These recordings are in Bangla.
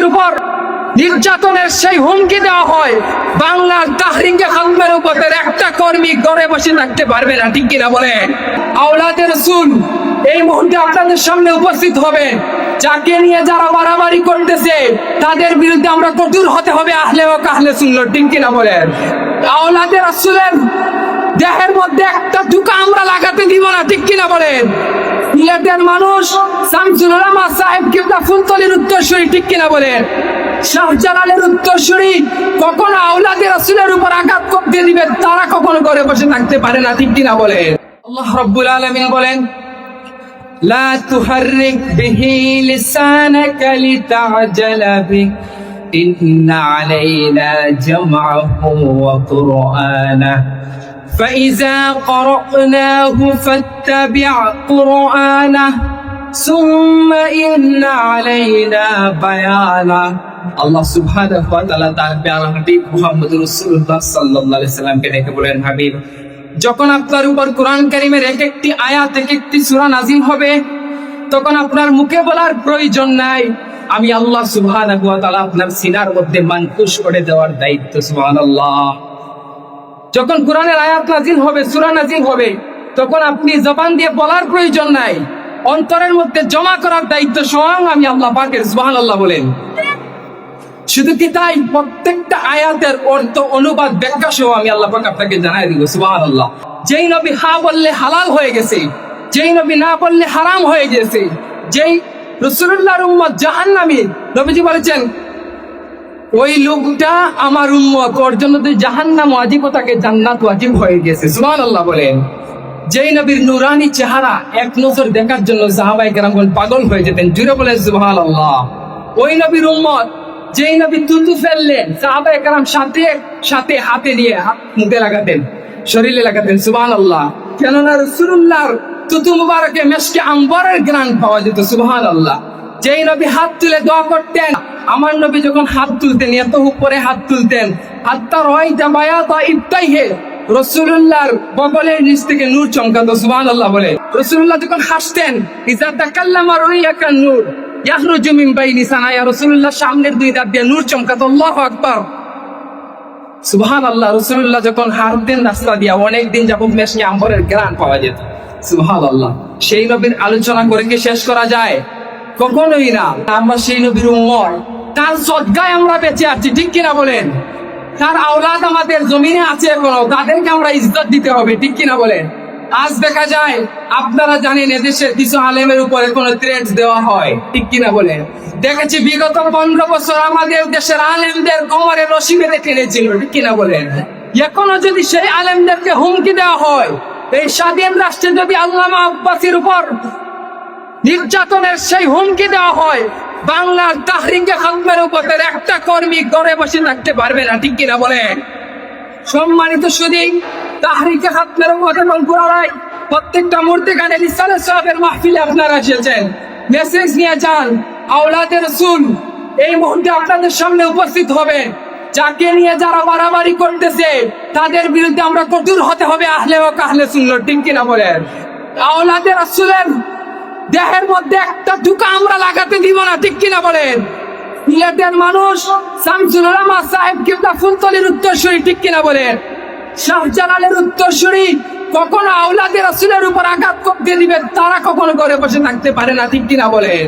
আব্বাসীর উপর নির্যাতনের সেই হুমকি দেওয়া হয়, বাংলার তাহরিকে খালমের উপর একটা কর্মী ঘরে বসে থাকতে পারবে না, ঠিক কিনা বলেন? আওলাদের রসুল, এই মুহূর্তে আপনাদের সামনে উপস্থিত হবে। যাকে নিয়ে যারা বাড়াবাড়ি করতেছে, তাদের বিরুদ্ধে আমরা কঠোর হতে হবে, আহলে ও কাহলে শুনলো ঠিক কিনা বলেন? আওলাদের রসুলের দেহের মধ্যে একটা টুকা আমরা লাগাতে দিব না, ঠিক কিনা বলেন? সিলেটের মানুষ শামসুল রহমান সাহেব কিংবা ফুলতলির উত্তরসূরি ঠিক কিনা বলেন শাহজালালের উত্তরসূরি কখনো আওলাদের রাসূলের উপর আঘাত করতে দিবে তারা কখনো ঘরে বসে থাকতে পারে না ঠিক কিনা বলেন আল্লাহ রাব্বুল আলামিন বলেন لا تحرك به لسانك لتعجل به إن علينا جمعه وقرآنه فإذا قرأناه فاتبع قرآنه ثم إن علينا بيانه আল্লাহ সুবহানাহু ওয়া তাআলা তার প্যারা হাবিব মুহাম্মদ রাসূলুল্লাহ সাল্লাল্লাহু আলাইহি সাল্লামকে ডেকে বলেন হাবিব যখন আপনার উপর কোরআন কারিমের এক একটি আয়াত এক একটি সূরা নাজিল হবে তখন আপনার মুখে বলার প্রয়োজন নাই আমি আল্লাহ সুবহানাহু ওয়া তাআলা আপনার সিনার মধ্যে মানকুশ করে দেওয়ার দায়িত্ব সুবহানাল্লাহ যখন কোরআনের আয়াত নাজিল হবে, সূরা নাজিল হবে, তখন আপনি জবান দিয়ে বলার প্রয়োজন নাই। অন্তরের মধ্যে জমা করার দায়িত্ব স্বয়ং আমি আল্লাহ পাকের, সুবহানাল্লাহ বলেন। শুধু কি তাই? প্রত্যেকটা আয়াতের অর্থ, অনুবাদ, ব্যাখ্যা সহ আমি আল্লাহ পাক আপনাকে জানাই দিব সুবাহ আল্লাহ যেই নবী হা বললে হালাল হয়ে গেছে, যেই নবী না বললে হারাম হয়ে গেছে, যেই রসুল্লাহর উম্মত জাহান্নামী, নবীজি বলেছেন ওই লোকটা আমার উম্মত, ওর জন্য তো তাকে জান্নাত ওয়াজিব হয়ে গেছে। সুমান সুবহানাল্লাহ বলেন। যেই নবীর নুরানি চেহারা এক নজর দেখার জন্য সাহাবাই কেরামগণ পাগল হয়ে যেতেন, জুড়ে বলেন বলে সুবহানাল্লাহ। ওই নবীর উম্মত, যেই নবী তুতু ফেললেন সাহাবাই কেরাম সাথে সাথে হাতে হাত মুখে লাগাতেন, শরীরে লাগাতেন, সুবহানাল্লাহ। কেননা রসুল্লাহর তুতু মুবারকে, মেশকে আম্বরের গ্রান পাওয়া যেত, সুবহানাল্লাহ। যেই নবী হাত তুলে দোয়া করতেন আমার নবী যখন হাত তুলতেন, এত উপরে হাত তুলতেন হাতটা রয়টা বায়াতা ইবতাইহে রসুল্লাহর বগলের নিচ থেকে নূর চমকাতো, সুবহানাল্লাহ বলে। রসুল্লাহ যখন হাসতেন, ইজা রুইয়াকা নূর মিন সামনের দুই দাঁত দিয়ে নূর আল্লাহু আকবার যখন রাস্তা দিয়া, অনেক দিন যাবত মেশকে আম্বরের গ্রান পাওয়া যেত, সুবহানাল্লাহ। সেই নবীর আলোচনা করে কি শেষ করা যায়? কখনোই না। আমরা সেই নবীর উম্মত তার সদ্গায় আমরা বেঁচে আছি, ঠিক কিনা বলেন? তার আওলাদ আমাদের জমিনে আছে এখনও, তাদেরকে আমরা ইজ্জত দিতে হবে, ঠিক কিনা বলেন? আজ দেখা যায়, আপনারা জানেন এদেশের কিছু আলেমের উপরে কোনো থ্রেট দেওয়া হয়, ঠিক কিনা বলেন? দেখেছি বিগত পনেরো বছর আমাদের দেশের আলেমদের কোমরে রশি বেঁধে টেনেছিল, ঠিক কিনা বলেন? এখনও যদি সেই আলেমদেরকে হুমকি দেওয়া হয়, এই স্বাধীন রাষ্ট্রে যদি আল্লামা আব্বাসীর উপর নির্যাতনের সেই হুমকি দেওয়া হয় বাংলার তাহরিকে খালমের উপর একটা কর্মী ঘরে বসে থাকতে পারবে না, ঠিক কিনা বলেন সম্মানিত সুদী তাহরিকে খাতমের উপরে বলপুরায় প্রত্যেকটা মূর্তি গানে ইসালে সাহেবের মাহফিলে আপনারা এসেছেন। মেসেজ নিয়ে যান, আওলাদের রসুল এই মুহূর্তে আপনাদের সামনে উপস্থিত হবে। যাকে নিয়ে যারা বাড়াবাড়ি করতেছে, তাদের বিরুদ্ধে আমরা কঠোর হতে হবে আহলে ও কাহলে শুনলো ঠিক কিনা বলেন আওলাদের রসুলের দেহের মধ্যে একটা টুকা আমরা লাগাতে দিব না, ঠিক কিনা বলেন? সিলেটের মানুষ শামসুল রহমান সাহেব কিংবা ফুলতলির উত্তরসূরি, ঠিক কিনা বলেন? শাহজালালের উত্তরসূরি কখনো আওলাদের রাসূলের উপর আঘাত করতে দিবে তারা কখনো ঘরে বসে থাকতে পারে না, ঠিক কিনা বলেন?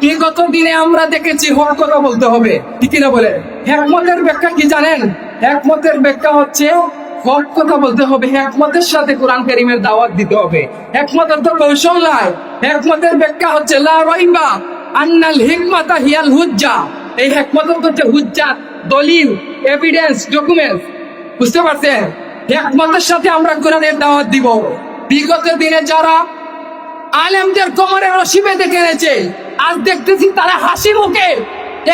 বিগত দিনে আমরা দেখেছি হক কথা বলতে হবে, ঠিক কিনা বলেন? একমতের ব্যাখ্যা কি জানেন? একমতের ব্যাখ্যা হচ্ছে হক কথা বলতে হবে, একমতের সাথে কোরআন কারিমের দাওয়াত দিতে হবে। একমতের তো কৌশল নাই একমতের ব্যাখ্যা হচ্ছে লা রইবা আন্নাল হিকমাতা হিয়াল হুজ্জা। এই একমত হচ্ছে হুজ্জা, দলিল এভিডেন্স ডকুমেন্ট বুঝতে পারছেন? একমতের সাথে আমরা কোরআনের দাওয়াত দিব। বিগত দিনে যারা আলেমদের কোমরে রশি বেঁধে কেনেছে আজ দেখতেছি তারা হাসি মুখে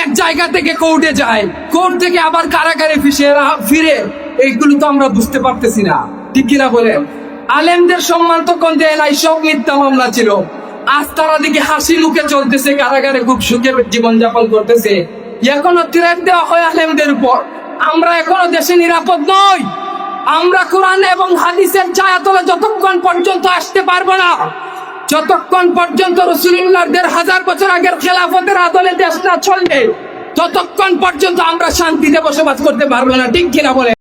এক জায়গা থেকে কোর্টে যায়। কোর্ট থেকে আবার কারাগারে ফিরে ফিরে। এইগুলো তো আমরা বুঝতে পারতেছি না। ঠিক কিনা বলেন? আলেমদের সম্মান তো কোন দেয় সব মিথ্যা মামলা ছিল। আজ তারা দিকে হাসি মুখে চলতেছে, কারাগারে খুব সুখে জীবনযাপন করতেছে। এখনও থ্রেট দেওয়া হয় আলেমদের উপর। আমরা এখনও দেশে নিরাপদ নই। আমরা কোরআন এবং হাদিসের ছায়াতলে যতক্ষণ পর্যন্ত আসতে পারব না, যতক্ষণ পর্যন্ত রসুল্লাহ দেড় হাজার বছর আগের খেলাফতের আদলে দেশ না চলবে, ততক্ষণ পর্যন্ত আমরা শান্তিতে বসবাস করতে পারব না। ঠিক কিনা বলে